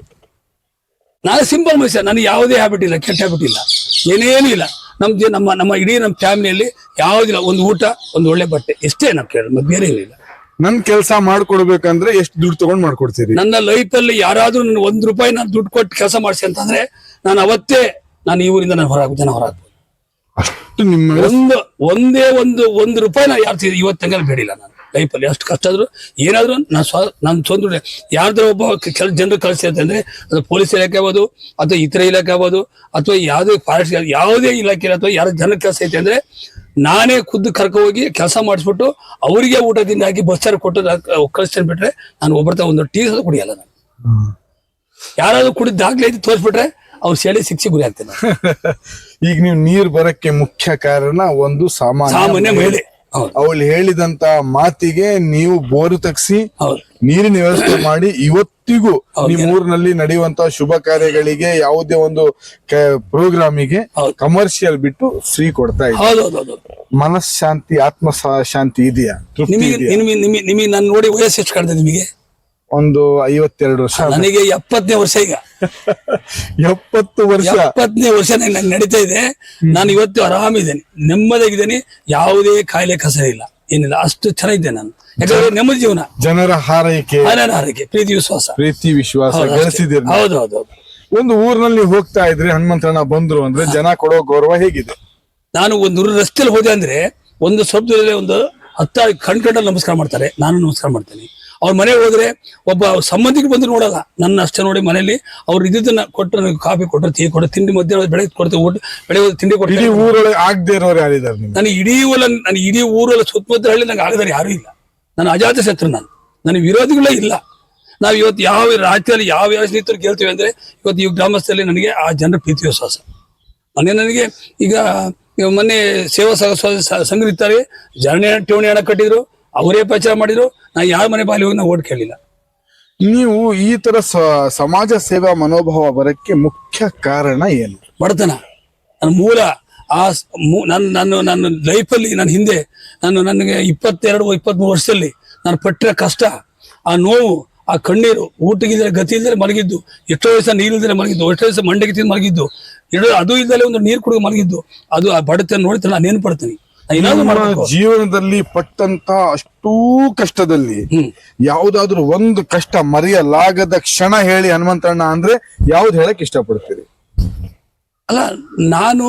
ನಾನು ಸಿಂಪಲ್ ಮನುಷ್ಯ ನನಗೆ ಯಾವುದೇ ಹ್ಯಾಬಿಟ್ ಇಲ್ಲ ಕೆಟ್ಟ ಹ್ಯಾಬಿಟ್ ಇಲ್ಲ. ಏನೇನು ಇಲ್ಲ. ನಮ್ದು ನಮ್ಮ ನಮ್ಮ ಇಡೀ ನಮ್ಮ ಫ್ಯಾಮಿಲಿಯಲ್ಲಿ ಯಾವುದಿಲ್ಲ ಒಂದು ಊಟ ಒಂದು ಒಳ್ಳೆ ಬಟ್ಟೆ ಇಷ್ಟೇ ನಾವು ಕೇಳೋದು ಮತ್ತೆ ಬೇರೆ ಏನಿಲ್ಲ. ನನ್ ಕೆಲಸ ಮಾಡ್ಕೊಡ್ಬೇಕಂದ್ರೆ ಎಷ್ಟು ದುಡ್ಡು ತಗೊಂಡ್ ಮಾಡ್ಕೊಡ್ತೀರಿ? ನನ್ನ ಲೈಫಲ್ಲಿ ಯಾರಾದ್ರೂ ನನ್ನ ಒಂದು ರೂಪಾಯಿ ನಾನು ದುಡ್ಡು ಕೊಟ್ಟು ಕೆಲಸ ಮಾಡಿಸಿ ಅಂತಂದ್ರೆ ನಾನು ಅವತ್ತೇ ನಾನು ಈ ಊರಿಂದ ನಾನು ಹೊರಗೆ ಜನ ಹೊರಗೆ ಅಷ್ಟು ನಿಮ್ಮ ಒಂದು ಒಂದೇ ಒಂದು ಒಂದು ರೂಪಾಯಿ ನಾನು ಯಾರು ಇವತ್ತಂಗೆ ಬೇಡಿಲ್ಲ ನಾನು. ಲೈಫಲ್ಲಿ ಅಷ್ಟು ಕಷ್ಟ ಆದರೂ ಏನಾದ್ರೂ ನಾನು ಸ್ವ ನಾನು ಸ್ವಂತ ಯಾರ್ದಾರ ಒಬ್ಬ ಕೆಲ ಜನರು ಕಳಿಸಿ ಅಂದ್ರೆ ಅದು ಪೊಲೀಸ್ ಇಲಾಖೆ ಆಗ್ಬೋದು ಅಥವಾ ಇತರ ಇಲಾಖೆ ಆಗ್ಬೋದು ಅಥವಾ ಯಾವುದೇ ಫಾರೆಸ್ಟ್ ಯಾವುದೇ ಇಲಾಖೆ ಅಥವಾ ಯಾರ ಜನ ಕೆಲಸ ಐತೆ ಅಂದ್ರೆ ನಾನೇ ಖುದ್ದು ಕರ್ಕ ಹೋಗಿ ಕೆಲಸ ಮಾಡಿಸ್ಬಿಟ್ಟು ಅವರಿಗೆ ಊಟ ತಿಂಡಿ ಹಾಕಿ ಬಸ್ ಚಾರ್ಜ್ ಕೊಟ್ಟು ಕಳಿಸ್ತೇನೆ ಬಿಟ್ರೆ ನಾನು ಒಬ್ಬರ ಒಂದು ಟೀ ಸಹ ಕುಡಿಯಲ್ಲ ನಾನು. ಯಾರಾದ್ರೂ ಕುಡಿದ ದಾಖಲೆ ಐತಿ ತೋರಿಸ್ಬಿಟ್ರೆ ಅವ್ರು ಸೆಳೆ ಶಿಕ್ಷೆ ಗುರಿ ಆಗ್ತೇನೆ. ಈಗ ನೀವು ನೀರು ಬರಕ್ಕೆ ಮುಖ್ಯ ಕಾರಣ ಒಂದು ಸಾಮಾನ್ಯ ಸಾಮಾನ್ಯ ಮಹಿಳೆ. ಅವಳು ಹೇಳಿದಂತ ಮಾತಿಗೆ ನೀವು ಬೋರು ತಗ್ಸಿ ನೀರಿನ ವ್ಯವಸ್ಥೆ ಮಾಡಿ ಇವತ್ತಿಗೂ ನಿಮ್ಮ ಊರಿನಲ್ಲಿ ನಡೆಯುವಂತ ಶುಭ ಕಾರ್ಯಗಳಿಗೆ ಯಾವುದೇ ಒಂದು ಪ್ರೋಗ್ರಾಮಿಗೆ ಕಮರ್ಷಿಯಲ್ ಬಿಟ್ಟು ಫ್ರೀ ಕೊಡ್ತಾ ಇದೆ ಮನಶಾಂತಿ ಆತ್ಮ ಶಾಂತಿ ಇದೆಯಾ? ನಿಮಗೆ ನಿಮಗೆ ನಾನು ನೋಡಿ ವಯಸ್ಸು ಎಷ್ಟು ನಿಮಗೆ? ಒಂದು ಐವತ್ತೆರಡು ವರ್ಷ ನನಗೆ ಎಪ್ಪತ್ತನೇ ವರ್ಷ ಈಗ. ಎಪ್ಪತ್ತು ವರ್ಷ. ಎಪ್ಪತ್ತನೇ ವರ್ಷ ನಂಗೆ ನಡೀತಾ ಇದೆ. ನಾನು ಇವತ್ತು ಆರಾಮಿದ್ದೇನೆ. ನೆಮ್ಮದಿಯಾಗಿದ್ದೇನೆ. ಯಾವುದೇ ಕಾಯಿಲೆ ಕಸ ಇಲ್ಲ. ಏನಿಲ್ಲ. ಅಷ್ಟು ಚೆನ್ನಾಗಿದ್ದೆ ನಾನು. ಯಾಕಂದ್ರೆ ನೆಮ್ಮದಿ ಜೀವನ. ಜನರ ಹಾರೈಕೆ. ಹಾರೈಕೆ. ಪ್ರೀತಿ ವಿಶ್ವಾಸ. ಪ್ರೀತಿ ವಿಶ್ವಾಸ. ಹೌದು, ಹೌದು ಹೌದು ಹೌದು. ಒಂದು ಊರಿನಲ್ಲಿ ಹೋಗ್ತಾ ಇದ್ರೆ ಹನುಮಂತರಣ ಬಂದ್ರು ಅಂದ್ರೆ ಜನ ಕೊಡೋ ಗೌರವ ಹೇಗಿದೆ? ನಾನು ಒಂದು ಊರು ರಸ್ತೆಯಲ್ಲಿ ಹೋದೆ ಅಂದ್ರೆ ಒಂದು ಸ್ವಲ್ಪ ಒಂದು ಹತ್ತಾರು ಕಣ್ ಕಂಡಲ್ಲಿ ನಮಸ್ಕಾರ ಮಾಡ್ತಾರೆ. ನಾನು ನಮಸ್ಕಾರ ಮಾಡ್ತೇನೆ. ಅವ್ರ ಮನೆಗೆ ಹೋದ್ರೆ ಒಬ್ಬ ಸಂಬಂಧಿಕ ಬಂದು ನೋಡಲ್ಲ. ನನ್ನ ಅಷ್ಟೇ ನೋಡಿ ಮನೆಯಲ್ಲಿ ಅವ್ರು ಇದನ್ನ ಕೊಟ್ಟರೆ ನನಗೆ ಕಾಫಿ ಕೊಟ್ಟರೆ ಟೀ ಕೊಟ್ಟರೆ ತಿಂಡಿ ಮಧ್ಯಾಹ್ನ ಬೆಳೆ ಕೊಡ್ತೇವೆ ಊಟ ಬೆಳೆ ತಿಂಡಿ ಇಡೀ ಕೊಡ್ತೀನಿ ಊರೊಳಗೆ ಆಗದೆ ಇರೋರು ಯಾರಿದ್ದಾರೆ ನನಗೆ ಇಡೀ ಊರಲ್ಲಿ ನಾನು ಇಡೀ ಊರಲ್ಲಿ ಸುತ್ತಮುತ್ತ ಹಳ್ಳಿ ನಂಗೆ ಆಗದಾರೆ ಯಾರೂ ಇಲ್ಲ. ನಾನು ಅಜಾತ ಶತ್ರು ನಾನು. ನನಗೆ ವಿರೋಧಿಗಳೇ ಇಲ್ಲ. ನಾವು ಇವತ್ತು ಯಾವ ರಾಜ್ಯದಲ್ಲಿ ಯಾವ ಯಾವ ಸ್ನೇಹಿತರು ಕೇಳ್ತೀವಿ ಅಂದ್ರೆ ಇವತ್ತು ಈ ಗ್ರಾಮಸ್ಥರಲ್ಲಿ ನನಗೆ ಆ ಜನರ ಪ್ರೀತಿ ವಿಶ್ವಾಸ. ಮೊನ್ನೆ ನನಗೆ ಈಗ ಮೊನ್ನೆ ಸೇವಾ ಸಂಘ ಇರ್ತಾರೆ ಜನ ಠೇವಣಿ ಹಣ ಕಟ್ಟಿದ್ರು ಅವರೇ ಪ್ರಚಾರ ಮಾಡಿದ್ರು ನಾ ಯಾವ ಮನೆ ಬಾಲಿ ಹೋಗಿ ನಾ ಓಟ್ ಕೇಳಿಲ್ಲ. ನೀವು ಈ ತರ ಸ- ಸಮಾಜ ಸೇವಾ ಮನೋಭಾವ ಬರಕ್ಕೆ ಮುಖ್ಯ ಕಾರಣ ಏನು? ಬಡತನ. ನನ್ನ ಮೂಲ ಆ ಸ್- ಮೂ- ನನ್ನ ನಾನು ನನ್ನ ಲೈಫಲ್ಲಿ ನನ್ನ ಹಿಂದೆ ನಾನು ನನಗೆ ಇಪ್ಪತ್ತೆರಡು ಇಪ್ಪತ್ಮೂರು ವರ್ಷದಲ್ಲಿ ನಾನು ಪಟ್ಟಿರೋ ಕಷ್ಟ ಆ ನೋವು ಆ ಕಣ್ಣೀರು ಊಟಗಿದ್ರೆ ಗತಿ ಇಲ್ದರೆ ಮಲಗಿದ್ದು ಎಷ್ಟೋ ದಿವಸ ನೀರು ಇಲ್ದರೆ ಮಲಗಿದ್ದು ಎಷ್ಟೋ ದಿವಸ ಮಂಡೆಗೆ ತಿಂದು ಮಲಗಿದ್ದು ಇಡೋ ಅದು ಇಲ್ದಲೆ ಒಂದು ನೀರು ಕುಡಿದು ಮಲಗಿದ್ದು ಅದು ಆ ಬಡತನ ನೋಡಿದ್ರೆ ನಾನು ಏನು ಪಡ್ತೀನಿ? ನಿಮ್ಮ ಜೀವನದಲ್ಲಿ ಪಟ್ಟಂತ ಅಷ್ಟೂ ಕಷ್ಟದಲ್ಲಿ ಯಾವ್ದಾದ್ರು ಒಂದು ಕಷ್ಟ ಮರೆಯಲಾಗದ ಕ್ಷಣ ಹೇಳಿ ಹನುಮಂತಣ್ಣ ಅಂದ್ರೆ ಯಾವ್ದು ಹೇಳಕ್ ಇಷ್ಟಪಡ್ತೀರಿ? ಅಲ್ಲ ನಾನು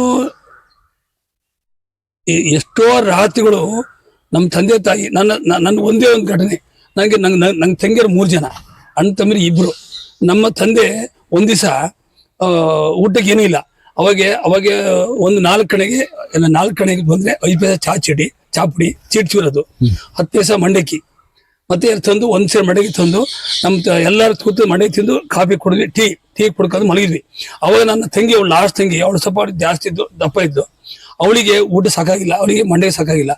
ಎಷ್ಟೋ ರಾತ್ರಿಗಳು ನಮ್ಮ ತಂದೆ ತಾಯಿ ನನ್ನ ನನ್ನ ಒಂದೇ ಒಂದು ಘಟನೆ. ನನಗೆ ನಂಗೆ ನಂಗೆ ತಂಗಿಯರು ಮೂರು ಜನ ಅಣ್ಣ ತಮ್ಮಿರಿ ಇಬ್ರು. ನಮ್ಮ ತಂದೆ ಒಂದಿವಸ ದಿವಸ ಊಟಕ್ಕೆ ಏನೂ ಇಲ್ಲ. ಅವಾಗ ಅವಾಗ ಒಂದು ನಾಲ್ಕು ಕಣೆಗೆ ಎಲ್ಲ ನಾಲ್ಕು ಕಣೆಗೆ ಬಂದ್ರೆ ಐದು ಪೈಸೆ ಚಾ ಚಟಿ ಚಾ ಪುಡಿ ಚೀಟ್ ಚೂರೋದು. ಹತ್ತು ಪೈಸೆ ಮಂಡಕ್ಕಿ. ಮತ್ತೆ ತಂದು ಒಂದ್ ಸೇರು ಮಡಗಿ ತಂದು ನಮ್ಮ ಎಲ್ಲರೂ ಕೂತು ಮಡಗಿ ತಿಂದು ಕಾಫಿ ಕುಡಿದ್ವಿ. ಟೀ ಟೀ ಕುಡ್ಕೊಂಡು ಮಲಗಿದ್ವಿ. ಅವಾಗ ನನ್ನ ತಂಗಿ ಅವಳು ಲಾಸ್ಟ್ ತಂಗಿ ಅವಳು ಸ್ವಲ್ಪ ಜಾಸ್ತಿ ಇದ್ದು ದಪ್ಪ ಇದ್ದು ಅವಳಿಗೆ ಊಟ ಸಾಕಾಗಿಲ್ಲ ಅವಳಿಗೆ ಮಂಡೆಗೆ ಸಾಕಾಗಿಲ್ಲ.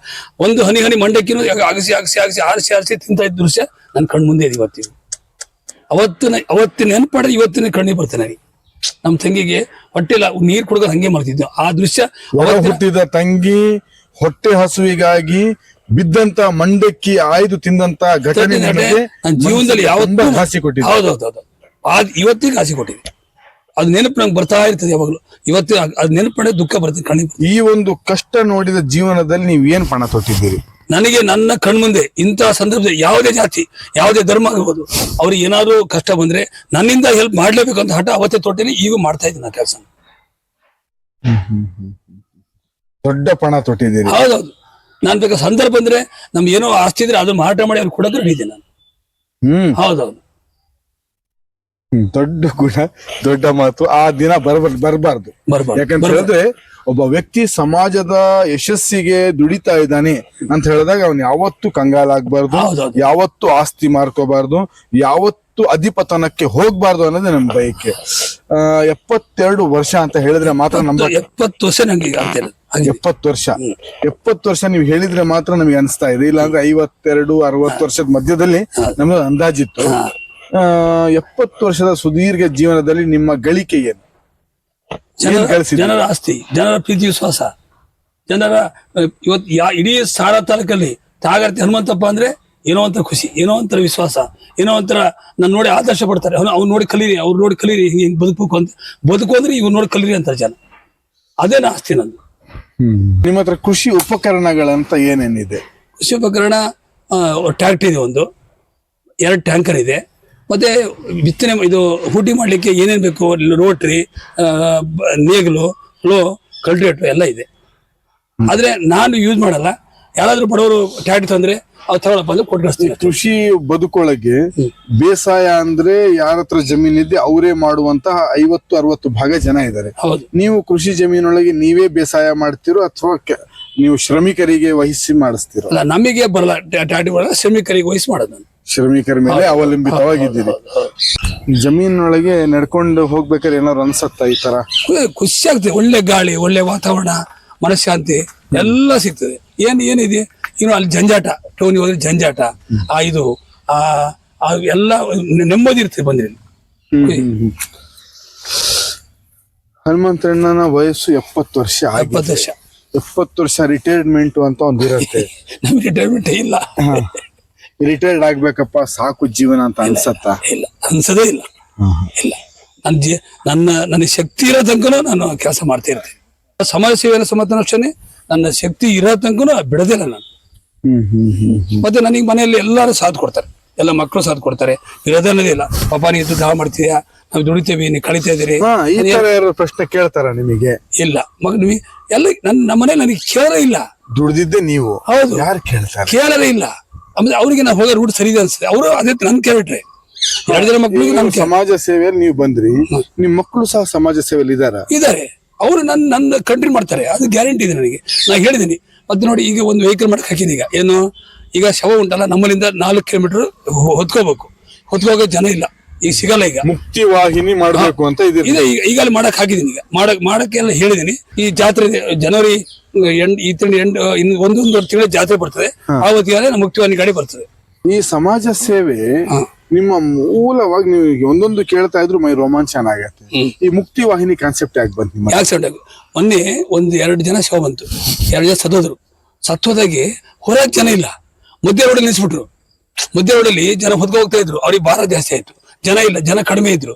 ಒಂದು ಹನಿ ಹನಿ ಮಂಡಕ್ಕಿನೂ ಅಗಸಿ ಅಗಸಿ ಅಗಸಿ ಆರಿಸಿ ಆರಿಸಿ ತಿಂತ ಇದ್ದ ದೃಶ್ಯ ನನ್ನ ಕಣ್ಣು ಮುಂದೆ ಇದೆ ಇವತ್ತಿನ ಅವತ್ತಿನ ಅವತ್ತಿನ ನೆನಪಾಡ ಇವತ್ತಿನ ಕಣ್ಣಿಗೆ ಬರ್ತೇನೆ. ನಮ್ಮ ತಂಗಿಗೆ ಹೊಟ್ಟೆಲ್ಲ ನೀರು ಕುಡ್ಕೊಂಡು ಹಂಗೆ ಮಾಡ್ತಿದ್ದೆ ಆ ದೃಶ್ಯ ಹುಟ್ಟಿದ ತಂಗಿ ಹೊಟ್ಟೆ ಹಸುವಿಗಾಗಿ ಬಿದ್ದಂತ ಮಂಡಕ್ಕಿ ಆಯ್ದು ತಿಂದಂತ ಘಟನೆ ಜೀವನದಲ್ಲಿ ಯಾವತ್ತೂ ಹಸಿ ಕೊಟ್ಟಿದ್ದೆ ಹೌದೌದು ಹೌದು ಇವತ್ತಿಗೆ ಹಾಸಿ ಕೊಟ್ಟಿದೆ. ಅದು ನೆನಪು ನಂಗೆ ಬರ್ತಾ ಇರ್ತದೆ ಯಾವಾಗಲೂ. ಇವತ್ತು ಅದು ನೆನಪು ಮಾಡಿದ್ರೆ ದುಃಖ ಬರ್ತದೆ ಕಣ್ಣಿಗೆ ಈ ಒಂದು ಕಷ್ಟ ನೋಡಿದ ಜೀವನದಲ್ಲಿ ನೀವು ಏನ್ ಪಣ ತೊಟ್ಟಿದ್ದೀರಿ? ನನಗೆ ನನ್ನ ಕಣ್ಮುಂದೆ ಇಂತಹ ಸಂದರ್ಭದಲ್ಲಿ ಯಾವುದೇ ಜಾತಿ ಯಾವುದೇ ಧರ್ಮ ಆಗಿರ್ಬೋದು ಅವ್ರಿಗೆ ಏನಾದ್ರು ಕಷ್ಟ ಬಂದ್ರೆ ನನ್ನಿಂದ ಹೆಲ್ಪ್ ಮಾಡ್ಲೇಬೇಕು ಅಂತ ಹಠ ಅವತ್ತೇ ತೊಟ್ಟಿನಿ ಈಗ ಮಾಡ್ತಾ ಇದ್ದೀನಿ ಕೆಲಸ ದೊಡ್ಡ ಪಣ ತೊಟ್ಟಿದ್ದೀರಿ. ಹೌದೌದು. ನಾನು ಬೇಕಾದ ಸಂದರ್ಭ ಬಂದ್ರೆ ನಮ್ಗೆ ಏನೋ ಆಸ್ತಿ ಇದ್ರೆ ಅದು ಮಾರಾಟ ಮಾಡಿ ಅವ್ರು ಕೊಡೋದು ರೆಡಿ ನಾನು. ಹ್ಮ್. ಹೌದೌದು. ದೊಡ್ಡ ಗುಣ ದೊಡ್ಡ ಮಾತು. ಆ ದಿನ ಬರ್ಬಾರ್ದು. ಬರಬಾರ್ದು. ಯಾಕಂತ ಹೇಳಿದ್ರೆ ಒಬ್ಬ ವ್ಯಕ್ತಿ ಸಮಾಜದ ಯಶಸ್ಸಿಗೆ ದುಡಿತಾ ಇದ್ದಾನೆ ಅಂತ ಹೇಳಿದಾಗ ಅವನು ಯಾವತ್ತು ಕಂಗಾಲಾಗಬಾರ್ದು. ಯಾವತ್ತು ಆಸ್ತಿ ಮಾರ್ಕೋಬಾರ್ದು ಯಾವತ್ತು ಅಧಿಪತನಕ್ಕೆ ಹೋಗ್ಬಾರ್ದು ಅನ್ನೋದೇ ನಮ್ಮ ಬಯಕೆ. ಆ ಎಪ್ಪತ್ತೆರಡು ವರ್ಷ ಅಂತ ಹೇಳಿದ್ರೆ ಮಾತ್ರ ನಮ್ಮ ಎಪ್ಪತ್ತು ವರ್ಷ ನಂಗೆ. ಎಪ್ಪತ್ತು ವರ್ಷ. ಎಪ್ಪತ್ತು ವರ್ಷ ನೀವು ಹೇಳಿದ್ರೆ ಮಾತ್ರ ನಮಗೆ ಅನಿಸ್ತಾ ಇದೆ. ಇಲ್ಲಾಂದ್ರೆ ಐವತ್ತೆರಡು ಅರವತ್ತು ವರ್ಷದ ಮಧ್ಯದಲ್ಲಿ ನಮ್ಗೆ ಅಂದಾಜಿತ್ತು. ಎಪ್ಪತ್ತು ವರ್ಷದ ಸುದೀರ್ಘ ಜೀವನದಲ್ಲಿ ನಿಮ್ಮ ಗಳಿಕೆ ಏನು? ಏನ್ ಜನರ ಗಳಿಸಿದ್ರಿ? ಜನರ ಆಸ್ತಿ ಜನರ ಪ್ರೀತಿ ವಿಶ್ವಾಸ. ಜನರ ಇವತ್ತು ಯಾ ಇಡೀ ಸಾರ ತಾಲೂಕಲ್ಲಿ ತಾಗರ್ತಿ ಹನುಮಂತಪ್ಪ ಅಂದ್ರೆ ಏನೋ ಒಂಥರ ಖುಷಿ ಏನೋ ಒಂಥರ ವಿಶ್ವಾಸ ಏನೋ ಒಂಥರ ನನ್ನ ನೋಡಿ ಆದರ್ಶ ಪಡ್ತಾರೆ. ಅವ್ನು ಅವ್ನು ನೋಡಿ ಕಲೀರಿ ಅವ್ರು ನೋಡಿ ಕಲೀರಿ ಹಿಂಗೆ ಹಿಂಗೆ ಬದುಕಬೇಕು ಅಂತ. ಬದುಕು ಅಂದ್ರೆ ಇವ್ರು ನೋಡಿ ಕಲೀರಿ ಅಂತಾರೆ ಜನ. ಅದೇ ಆಸ್ತಿ ನಂದು. ನಿಮ್ಮ ಹತ್ರ ಕೃಷಿ ಉಪಕರಣಗಳಂತ ಏನೇನಿದೆ? ಕೃಷಿ ಉಪಕರಣ ಟ್ಯಾಕ್ಟರ್ ಇದೆ ಒಂದು. ಎರಡು ಟ್ಯಾಂಕರ್ ಇದೆ. ಮತ್ತೆ ಬಿತ್ತನೆ ಇದು ಹುಡಿ ಮಾಡ್ಲಿಕ್ಕೆ ಏನೇನ್ ಬೇಕು? ರೋಟ್ರಿ ನೇಗಿಲು ಫ್ಲೋ ಕಲ್ಟಿವೇಟರ್ ಎಲ್ಲ ಇದೆ. ಆದ್ರೆ ನಾನು ಯೂಸ್ ಮಾಡಲ್ಲ. ಯಾರಾದರೂ ಬಡವರು ಟ್ಯಾಟ್ ತಂದ್ರೆ ಅವ್ರು ತಗೊಳಪ್ಪ ಅಂದ್ರೆ ಕೊಟ್ಟು ಕೃಷಿ ಬದುಕೊಳಗೆ ಬೇಸಾಯ ಅಂದ್ರೆ ಯಾರ ಹತ್ರ ಜಮೀನಿದೆ ಅವರೇ ಮಾಡುವಂತಹ ಐವತ್ತು ಅರವತ್ತು ಭಾಗ ಜನ ಇದ್ದಾರೆ. ಹೌದು. ನೀವು ಕೃಷಿ ಜಮೀನೊಳಗೆ ನೀವೇ ಬೇಸಾಯ ಮಾಡ್ತಿರೋ ಅಥವಾ ನೀವು ಶ್ರಮಿಕರಿಗೆ ವಹಿಸಿ ಮಾಡಿಸ್ತೀರೋ? ಅಲ್ಲ ನಮಗೆ ಬರಲ್ಲ. ಟ್ಯಾಟಿ ಬರಲ್ಲ ಶ್ರಮಿಕರಿಗೆ ವಹಿಸಿ ಮಾಡೋದು ಶ್ರಮಿಕರ ಮೇಲೆ ಅವಲಂಬಿತವಾಗಿದ್ದೀರಿ. ಜಮೀನೊಳಗೆ ನಡ್ಕೊಂಡು ಹೋಗ್ಬೇಕಾದ್ರೆ ಏನಾದ್ರು ಅನ್ಸತ್ತ ಈ ತರ? ಖುಷಿ ಆಗ್ತದೆ ಒಳ್ಳೆ ಗಾಳಿ ಒಳ್ಳೆ ವಾತಾವರಣ ಮನಃಶಾಂತಿ ಎಲ್ಲ ಸಿಗ್ತದೆ. ಏನ್ ಏನಿದೆ? ಇನ್ನು ಅಲ್ಲಿ ಜಂಜಾಟ ಟೋನಿ ಹೋದ್ರೆ ಜಂಜಾಟ ಆ ಇದು ಆ ಆ ಎಲ್ಲ ನೆಮ್ಮದಿ ಇರ್ತದೆ ಬಂದ್ರೆ ಹನುಮಂತಣ್ಣನ ವಯಸ್ಸು ಎಪ್ಪತ್ತು ವರ್ಷ ಎಪ್ಪತ್ತು ವರ್ಷ. ಎಪ್ಪತ್ತು ವರ್ಷ ರಿಟೈರ್ಮೆಂಟ್ ಅಂತ ಒಂದು ಇರುತ್ತೆ. ನಮ್ಗೆ ರಿಟೈರ್ಮೆಂಟ್ ಇಲ್ಲ. ರಿಟೈರ್ಡ್ ಆಗ್ಬೇಕಪ್ಪ ಸಾಕು ಜೀವನ ಅಂತ ಅನ್ಸತ್ತ? ಇಲ್ಲ ಅನ್ಸದೇ ಇಲ್ಲ. ಇಲ್ಲ. ನನ್ನ ಜೀ ನನ್ನ ನನಗೆ ಶಕ್ತಿ ಇರೋ ತನಕನೂ ನಾನು ಕೆಲಸ ಮಾಡ್ತಾ ಇರ್ತೇನೆ. ಸಮಾಜ ಸೇವೆಯನ್ನು ಸಮರ್ಥನ ನನ್ನ ಶಕ್ತಿ ಇರೋ ತನಕನೂ ಬಿಡದಿಲ್ಲ ನಾನು. ಹ್ಮ್ ಹ್ಮ್ ಹ್ಮ್ ಮತ್ತೆ ನನಗೆ ಮನೆಯಲ್ಲಿ ಎಲ್ಲರೂ ಸಾಥ್ ಕೊಡ್ತಾರೆ. ಎಲ್ಲ ಮಕ್ಕಳು ಸಾಥ್ ಕೊಡ್ತಾರೆ. ಇರೋದೇ ಇಲ್ಲ. ಪಾಪ ನೀ ಇದು ದಾವ ಮಾಡ್ತೀಯಾ? ನಾವು ದುಡಿತೇವಿ ನೀ ಕಳಿತಾ ಇದೀರಿ ಈ ತರ ಯಾರು ಪ್ರಶ್ನೆ ಕೇಳ್ತಾರ ನಿಮಗೆ? ಇಲ್ಲ. ಮಗ ನೀವು ಎಲ್ಲ ನನ್ನ ನಮ್ಮ ಮನೆ ನನಗೆ ಕೇಳಲೇ ಇಲ್ಲ. ದುಡ್ದಿದ್ದೆ ನೀವು. ಹೌದು. ಯಾರು ಕೇಳ್ತಾರೆ? ಕೇಳಲೇ ಇಲ್ಲ. ಆಮೇಲೆ ಅವರಿಗೆ ನಾವು ಹೋದ ರೂಟ್ ಸರಿ ಇದೆ ಅನ್ಸುತ್ತೆ. ಅವರು ಅದೇ ನನ್ ಕೇಳಿಟ್ರೆ ಎರಡು ಜನ ಮಕ್ಕಳಿಗೆ ನಮ್ಮ ಸಮಾಜ ಸೇವೆಯಲ್ಲಿ ನೀವು ಬಂದ್ರಿ ನಿಮ್ ಮಕ್ಕಳು ಸಹ ಸಮಾಜ ಸೇವೆಯಲ್ಲಿ ಇದಾರ ಇದ್ದಾರೆ. ಅವರು ನನ್ನ ನನ್ನ ಕಂಟ್ರಿ ಮಾಡ್ತಾರೆ. ಅದು ಗ್ಯಾರಂಟಿ ಇದೆ ನನಗೆ. ನಾ ಹೇಳಿದ್ದೀನಿ ಮತ್ತೆ ನೋಡಿ ಈಗ ಒಂದು ವೆಹಿಕಲ್ ಮಾಡಕ್ ಹಾಕಿದೆ ಈಗ. ಏನು? ಈಗ ಶವ ಉಂಟಲ್ಲ ನಮ್ಮಲ್ಲಿಂದ ನಾಲ್ಕು ಕಿಲೋಮೀಟರ್ ಹೊತ್ಕೋಬೇಕು. ಹೊತ್ಕೋಗೋ ಜನ ಇಲ್ಲ. ಈಗ ಸಿಗಲ್ಲ ಈಗ. ಮುಕ್ತಿ ವಾಹಿನಿ ಮಾಡಬೇಕು ಅಂತ ಇದೆ ಈಗ ಈಗ ಅಲ್ಲಿ ಮಾಡಕ್ ಹಾಕಿದೀನಿ ಈಗ. ಮಾಡಕ್ ಮಾಡಕ್ಕೆಲ್ಲ ಹೇಳಿದೀನಿ ಈ ಜಾತ್ರೆ ಜನವರಿ ಎಂಡ್ ಈ ತಿಂಗಳು ಎಂಡ್ ಇನ್ ಒಂದೊಂದು ತಿಂಗಳ ಜಾತ್ರೆ ಬರ್ತದೆ. ಆವತ್ತಿಗೆ ಮುಕ್ತಿ ವಾಹಿನಿ ಗಾಡಿ ಬರ್ತದೆ. ಈ ಸಮಾಜ ಸೇವೆ ನಿಮ್ಮ ಮೂಲವಾಗಿ ನೀವು ಈಗ ಒಂದೊಂದು ಕೇಳ್ತಾ ಇದ್ರು ಮೈ ರೋಮಾಂಚನ ಆಗತ್ತೆ. ಈ ಮುಕ್ತಿ ವಾಹಿನಿ ಕಾನ್ಸೆಪ್ಟ್ ಯಾಕೆ ಬಂತು ನಿಮ್ಮ ಆಕ್ಸಿಡೆಂಟ್ ಮೊನ್ನೆ ಒಂದು ಎರಡು ಜನ ಶವ ಬಂತು. ಎರಡು ಜನ ಸತ್ತೋದ್ರು. ಸತ್ತೋದಾಗಿ ಹೊರಗೆ ಜನ ಇಲ್ಲ. ಮಧ್ಯ ರೋಡಲ್ಲಿ ನಿಲ್ಸ್ಬಿಟ್ರು. ಮಧ್ಯ ರೋಡಲ್ಲಿ ಜನ ಹೊತ್ಕೊ ಹೋಗ್ತಾ ಇದ್ರು. ಅವ್ರಿಗೆ ಭಾರ ಜಾಸ್ತಿ ಆಯ್ತು. ಜನ ಇಲ್ಲ, ಜನ ಕಡಿಮೆ ಇದ್ರು.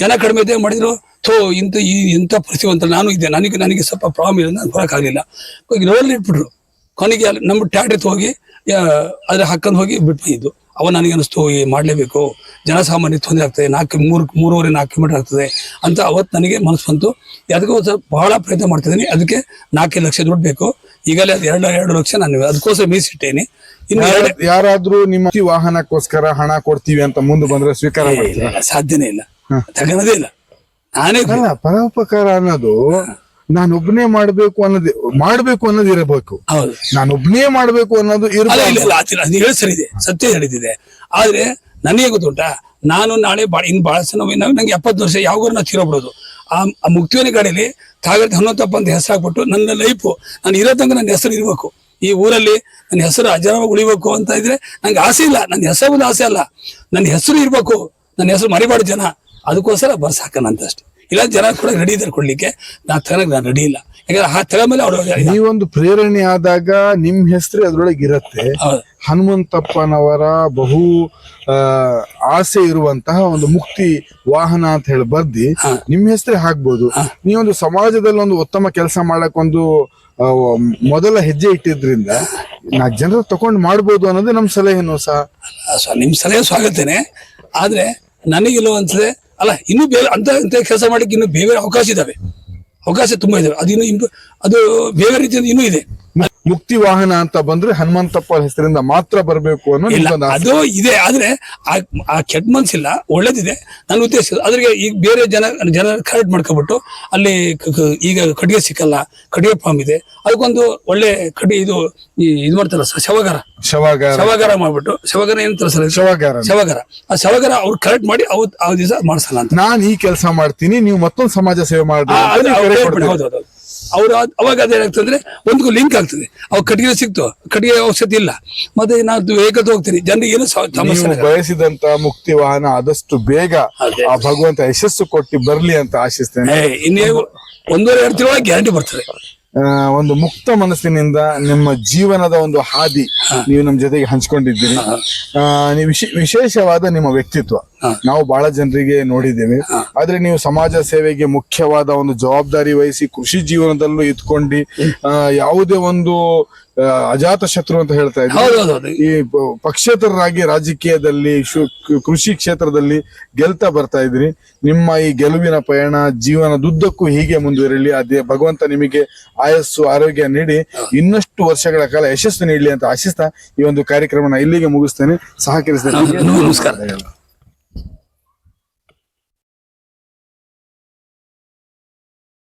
ಜನ ಕಡಿಮೆ ಇದ್ದೇ ಮಾಡಿದ್ರು, ಥೋ, ಇಂಥ ಈ, ಇಂಥ ಪರಿಸ್ಥಿತಿ ಅಂತ ನಾನು ಇದ್ದೆ. ನನಗೆ ನನಗೆ ಸ್ವಲ್ಪ ಪ್ರಾಬ್ಲಮ್ ಇದೆ ನಾನು ಬರೋಕ್ಕಾಗಲಿಲ್ಲ ರೋಡಲ್ಲಿ ಇಟ್ಬಿಟ್ರು. ಕೊನೆಗೆ ಅಲ್ಲಿ ನಮ್ಮ ಟ್ಯಾಕ್ಟ್ರಿ ಹೋಗಿ ಅದ್ರ ಹಾಕೊಂಡು ಹೋಗಿ ಬಿಟ್ಟು ಬಂದಿದ್ದು. ಅವ ನನಗೆ ಅನಿಸ್ತು ಮಾಡಲೇಬೇಕು. ಜನಸಾಮಾನ್ಯ ತೊಂದರೆ ಆಗ್ತದೆ, ನಾಲ್ಕು, ಮೂರು, ಮೂರುವರೆ, ನಾಲ್ಕು ಕಿಲೋಮೀಟರ್ ಆಗ್ತದೆ ಅಂತ ಅವತ್ತು ನನಗೆ ಮನಸ್ಸು ಬಂತು. ಅದಕ್ಕೂ ಸ್ವಲ್ಪ ಬಹಳ ಪ್ರಯತ್ನ ಮಾಡ್ತಿದ್ದೀನಿ. ಅದಕ್ಕೆ ನಾಲ್ಕೈದು ಲಕ್ಷ ದುಡ್ಡು ಬೇಕು. ಈಗಲೇ ಅದು ಎರಡು ಎರಡು ಲಕ್ಷ ನಾನು ಅದಕ್ಕೋಸ್ಕರ ಮೀಸಿಟ್ಟೇನೆ. ಯಾರಾದ್ರೂ ನಿಮ್ಮ ವಾಹನಕ್ಕೋಸ್ಕರ ಹಣ ಕೊಡ್ತೀವಿ ಅಂತ ಮುಂದೆ ಬಂದ್ರೆ ಸ್ವೀಕಾರ ಮಾಡ್ತೀರಾ? ಸಾಧ್ಯನೇ ಇಲ್ಲ. ತಗೊಳ್ಳೋದೇ ಇಲ್ಲ. ನಾನೇ ಅಲ್ಲ ಪರೋಪಕಾರ ಅನ್ನೋದು ನಾನೊಬ್ನೇ ಮಾಡ್ಬೇಕು ಅನ್ನೋದು ಮಾಡ್ಬೇಕು ಅನ್ನೋದು ಇರಬೇಕು. ಹೌದು. ನಾನೊಬ್ನೇ ಮಾಡ್ಬೇಕು ಅನ್ನೋದು ಇರಬೇಕು ಸರಿ ಇದೆ ಸತ್ಯ ಹೇಳಿದಿದೆ. ಆದ್ರೆ ನನಗೆ ಗೊತ್ತುಂಟಾ? ನಾನು ನಾಳೆ ಬಾ ಇನ್ನು ಭಾಳ ಸಣ್ಣ ನಾವು ನಂಗೆ ಎಪ್ಪತ್ತು ವರ್ಷ ಯಾವಾಗ ನಾವು ಬಿಡೋದು ಆ ಮುಕ್ತಿವನಿ ಗಾಡಿಯಲ್ಲಿ ಕಾಗದ ಹನ್ನೊಂದಪ್ಪ ಅಂತ ಹೆಸರು ಹಾಕ್ಬಿಟ್ಟು ನನ್ನ ಲೈಫು ನಾನು ಇರೋ ತನಕ ನನ್ನ ಹೆಸರು ಇರಬೇಕು. ಈ ಊರಲ್ಲಿ ನನ್ನ ಹೆಸರು ಅಜರವಾಗಿ ಉಳಿಬೇಕು ಅಂತ ಇದ್ರೆ ನಂಗೆ ಆಸೆ ಇಲ್ಲ. ನನ್ನ ಹೆಸರು ಆಸೆ ಅಲ್ಲ. ನನ್ನ ಹೆಸರು ಇರಬೇಕು. ನನ್ನ ಹೆಸರು ಮರಿಬಾರ್ದು ಜನ. ಅದಕ್ಕೋಸ್ಕರ ಬರ್ಸಾಕಂತ ಅಷ್ಟೇ ಇಲ್ಲ, ಜನ ಕೂಡ ರೆಡಿ ಇದ್ದಾರೆ ಕೊಡ್ಲಿಕ್ಕೆ. ನಾನು ತಗೊಳಕ್ ನಾನು ರೆಡಿ ಇಲ್ಲ. ಯಾಕಂದ್ರೆ ಆ ತಗೊಂಡ್ಮೇಲೆ ಅವ್ರು ನೀವೊಂದು ಪ್ರೇರಣೆ ಆದಾಗ ನಿಮ್ ಹೆಸರು ಅದ್ರೊಳಗೆ ಇರತ್ತೆ. ಹನುಮಂತಪ್ಪನವರ ಬಹು ಆಸೆ ಇರುವಂತಹ ಒಂದು ಮುಕ್ತಿ ವಾಹನ ಅಂತ ಹೇಳಿ ಬರ್ದಿ. ನಿಮ್ ಹೆಸರೇ ಹಾಕ್ಬೋದು. ನೀವೊಂದು ಸಮಾಜದಲ್ಲಿ ಒಂದು ಉತ್ತಮ ಕೆಲಸ ಮಾಡಕ್ ಒಂದು ಮೊದಲ ಹೆಜ್ಜೆ ಇಟ್ಟಿದ್ರಿಂದ ನಾಲ್ಕು ಜನರು ತಗೊಂಡು ಮಾಡ್ಬೋದು ಅನ್ನೋದೇ ನಮ್ ಸಲಹೆನು ಸಹ ನಿಮ್ ಸಲಹೆ ಸ್ವಾಗತೇನೆ. ಆದ್ರೆ ನನಗಿಲ್ಲ ಅನ್ಸದೆ ಅಲ್ಲ ಇನ್ನು ಬೇರೆ ಅಂತ ಅಂತ ಕೆಲಸ ಮಾಡಕ್ಕೆ ಇನ್ನು ಬೇರೆ ಅವಕಾಶ ಇದಾವೆ. ಅವಕಾಶ ತುಂಬಾ ಇದೆ. ಅದು ಇನ್ನು ಇಂಪ್ರೂವ್- ಅದು ಬೇರೆ ರೀತಿಯಿಂದ ಇನ್ನೂ ಇದೆ. ಮುಕ್ತಿ ವಾಹನ ಅಂತ ಬಂದ್ರೆ ಹನುಮಂತಪ್ಪ ಹೆಸರಿಂದ ಮಾತ್ರ ಬರಬೇಕು ಅನ್ನೋ. ಅದು ಇದೆ ಆದ್ರೆ ಆ ಕೆಟ್ಟ ಮನ್ಸಿಲ್ಲ ಒಳ್ಳೇದಿದೆ. ನನ್ನ ಉದ್ದೇಶ ಅದ್ರಿಗೆ ಈಗ ಬೇರೆ ಜನ ಜನ ಕರೆಕ್ಟ್ ಮಾಡ್ಕೊಬಿಟ್ಟು ಅಲ್ಲಿ ಈಗ ಕಡಿಗೆ ಸಿಕ್ಕಲ್ಲ ಕಡಿಗೆ ಫಾರ್ಮ್ ಇದೆ. ಅದಕ್ಕೊಂದು ಒಳ್ಳೆ ಕಡಿ ಇದು ಇದು ಮಾಡ್ತಾರಲ್ಲ ಸರ್ ಶವಗಾರ. ಶವಗಾರ. ಶವಗಾರ ಮಾಡ್ಬಿಟ್ಟು ಶವಗಾರ ಏನ್ ಸರ್ ಶವಗಾರ. ಶವಗಾರ. ಆ ಶವಗಾರ ಅವ್ರು ಕರೆಕ್ಟ್ ಮಾಡಿ ಅವ್ ಆ ದಿವಸ ಮಾಡ್ಸಲ್ಲ ಅಂತ. ನಾನ್ ಈ ಕೆಲಸ ಮಾಡ್ತೀನಿ ನೀವು ಮತ್ತೊಂದು ಸಮಾಜ ಸೇವೆ ಮಾಡಿ ಅವ್ರು ಅವಾಗ ಅದೇನಾಗ್ತದೆ ಒಂದ್ಗೂ ಲಿಂಕ್ ಆಗ್ತದೆ. ಅವಾಗ ಕಟ್ಟಿಗೆ ಸಿಕ್ತು. ಕಟ್ಟಿಗೆ ಔಷಧಿ ಇಲ್ಲ. ಮತ್ತೆ ನಾನು ವೇಗದ ಹೋಗ್ತೀನಿ. ಜನರಿಗೆ ಏನು ಸಮಸ್ಯೆ ಬಯಸಿದಂತ ಮುಕ್ತಿ ವಾಹನ ಆದಷ್ಟು ಬೇಗ ಆ ಭಗವಂತ ಯಶಸ್ಸು ಕೊಟ್ಟು ಬರ್ಲಿ ಅಂತ ಆಶಿಸ್ತೇನೆ. ಇನ್ನೇ ಒಂದೂವರೆ ಎರಡು ತಿಂಗಳ ಗ್ಯಾರಂಟಿ ಬರ್ತದೆ. ಒಂದು ಮುಕ್ತ ಮನಸ್ಸಿನಿಂದ ನಿಮ್ಮ ಜೀವನದ ಒಂದು ಹಾದಿ ನೀವು ನಮ್ಮ ಜೊತೆಗೆ ಹಂಚ್ಕೊಂಡಿದ್ದೀರಿ. ಆ, ನೀವು ವಿಶೇ- ವಿಶೇಷವಾದ ನಿಮ್ಮ ವ್ಯಕ್ತಿತ್ವ. ನಾವು ಬಹಳ ಜನರಿಗೆ ನೋಡಿದ್ದೇವೆ. ಆದ್ರೆ ನೀವು ಸಮಾಜ ಸೇವೆಗೆ ಮುಖ್ಯವಾದ ಒಂದು ಜವಾಬ್ದಾರಿ ವಹಿಸಿ ಕೃಷಿ ಜೀವನದಲ್ಲೂ ಇದ್ಕೊಂಡು ಆ, ಯಾವುದೇ ಒಂದು ಅಜಾತ ಶತ್ರು ಅಂತ ಹೇಳ್ತಾ ಇದ್ದೀವಿ. ಈ ಪಕ್ಷೇತರರಾಗಿ ರಾಜಕೀಯದಲ್ಲಿ ಕೃಷಿ ಕ್ಷೇತ್ರದಲ್ಲಿ ಗೆಲ್ತಾ ಬರ್ತಾ ಇದ್ರಿ ನಿಮ್ಮ ಈ ಗೆಲುವಿನ ಪಯಣ ಜೀವನದುದ್ದಕ್ಕೂ ಹೀಗೆ ಮುಂದುವರಿಲಿ. ಅದೇ ಭಗವಂತ ನಿಮಗೆ ಆಯಸ್ಸು ಆರೋಗ್ಯ ನೀಡಿ. ಇನ್ನಷ್ಟು ವರ್ಷಗಳ ಕಾಲ ಯಶಸ್ಸು ನೀಡಲಿ ಅಂತ ಆಶಿಸ್ತಾ ಈ ಒಂದು ಕಾರ್ಯಕ್ರಮನ ಇಲ್ಲಿಗೆ ಮುಗಿಸ್ತೇನೆ. ಸಹಕರಿಸ್ತೇನೆ ನಮಸ್ಕಾರ.